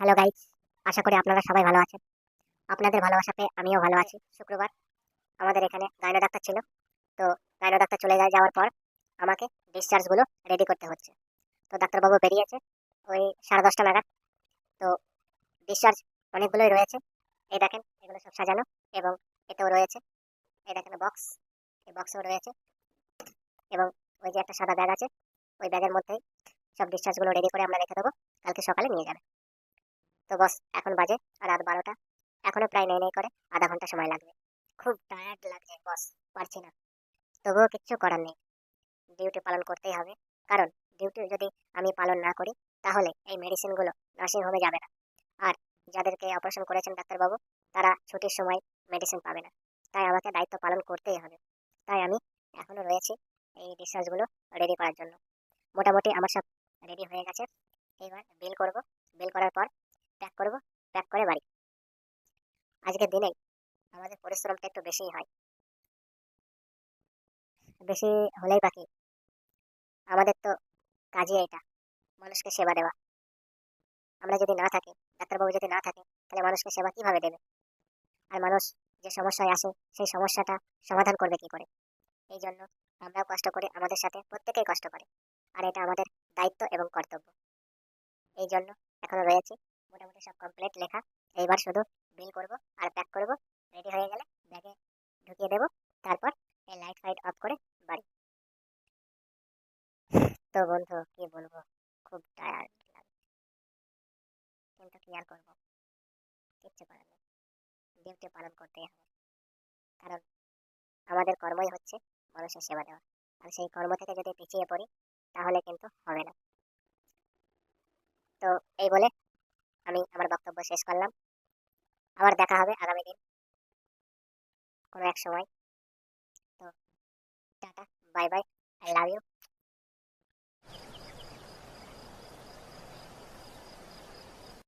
Hello guys আশা করি আপনারা সবাই ভালো আছেন। আপনাদের ভালোবাসা পেয়ে আমিও ভালো আছি। শুক্রবার আমাদের এখানে গাইনো ডাক্তার ছিল। তো গাইনো ডাক্তার চলে যায়, যাওয়ার পর আমাকে ডিসচার্জগুলো রেডি করতে হচ্ছে। তো ডাক্তারবাবু বেরিয়েছে ওই সাড়ে দশটা নাগাদ। তো ডিসচার্জ অনেকগুলোই রয়েছে। এই দেখেন, এগুলো সব সাজানো এবং এতেও রয়েছে। এই দেখেন বক্স এই বক্সেও রয়েছে। এবং ওই যে একটা সাদা ব্যাগ আছে, ওই ব্যাগের মধ্যেই সব ডিসচার্জগুলো রেডি করে আমরা রেখে দেবো। কালকে সকালে নিয়ে যাবে। তো বস, এখন বাজে, রাত বারোটা। এখনও প্রায় নেই নেই করে, আধা ঘণ্টা সময় লাগবে। খুব টায়ার্ড লাগছে বস, পারছি না। তবুও কিচ্ছু করার নেই। ডিউটি পালন করতেই হবে। কারণ ডিউটি যদি আমি পালন না করি, তাহলে এই মেডিসিনগুলো নার্সিং হোমে যাবে না। আর যাদেরকে অপারেশন করেছেন ডাক্তারবাবু, তারা ছুটির সময় মেডিসিন পাবে না। তাই আমাকে দায়িত্ব পালন করতেই হবে। তাই আমি এখনও রয়েছি এই ডিসচার্জগুলো রেডি করার জন্য। মোটামুটি আমার সব রেডি হয়ে গেছে। এইবার বিল করব। বিল করার পর প্যাক করব প্যাক করে বাড়ি। আজকের দিনেই আমাদের পরিশ্রমটা একটু বেশিই হয়। বেশি হলেই বাকি। আমাদের তো কাজই এটা মানুষকে সেবা দেওয়া। আমরা যদি না থাকি, ডাক্তারবাবু যদি না থাকে, তাহলে মানুষকে সেবা কীভাবে দেবে? আর মানুষ যে সমস্যায় আসে, সেই সমস্যাটা সমাধান করবে কি করে? এই জন্য আমরাও কষ্ট করি, আমাদের সাথে প্রত্যেকেই কষ্ট করে। আর এটা আমাদের দায়িত্ব এবং কর্তব্য। এই জন্য এখনও রয়েছে। মোটামুটি সব কমপ্লিট লেখা। এইবার শুধু বিল করব আর প্যাক করব। রেডি হয়ে গেলে ব্যাগে ঢুকিয়ে দেব। তারপর এই লাইট ফাইট অফ করে বাড়ি। তো বন্ধু, কি বলব? খুব টায়ার্ড লাগে কিন্তু কি আর করব? কিচ্ছু করার নেই। ডিউটি পালন করতেই হবে। কারণ আমাদের কর্মই হচ্ছে মানুষের সেবা দেওয়া। আর সেই কর্ম থেকে যদি পিছিয়ে পড়ি, তাহলে কিন্তু হবে না। তো এই বলে আমি আমার বক্তব্য শেষ করলাম। আবার দেখা হবে আগামী দিন কোনো এক সময়। তো tata, bye bye I love you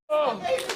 Oh!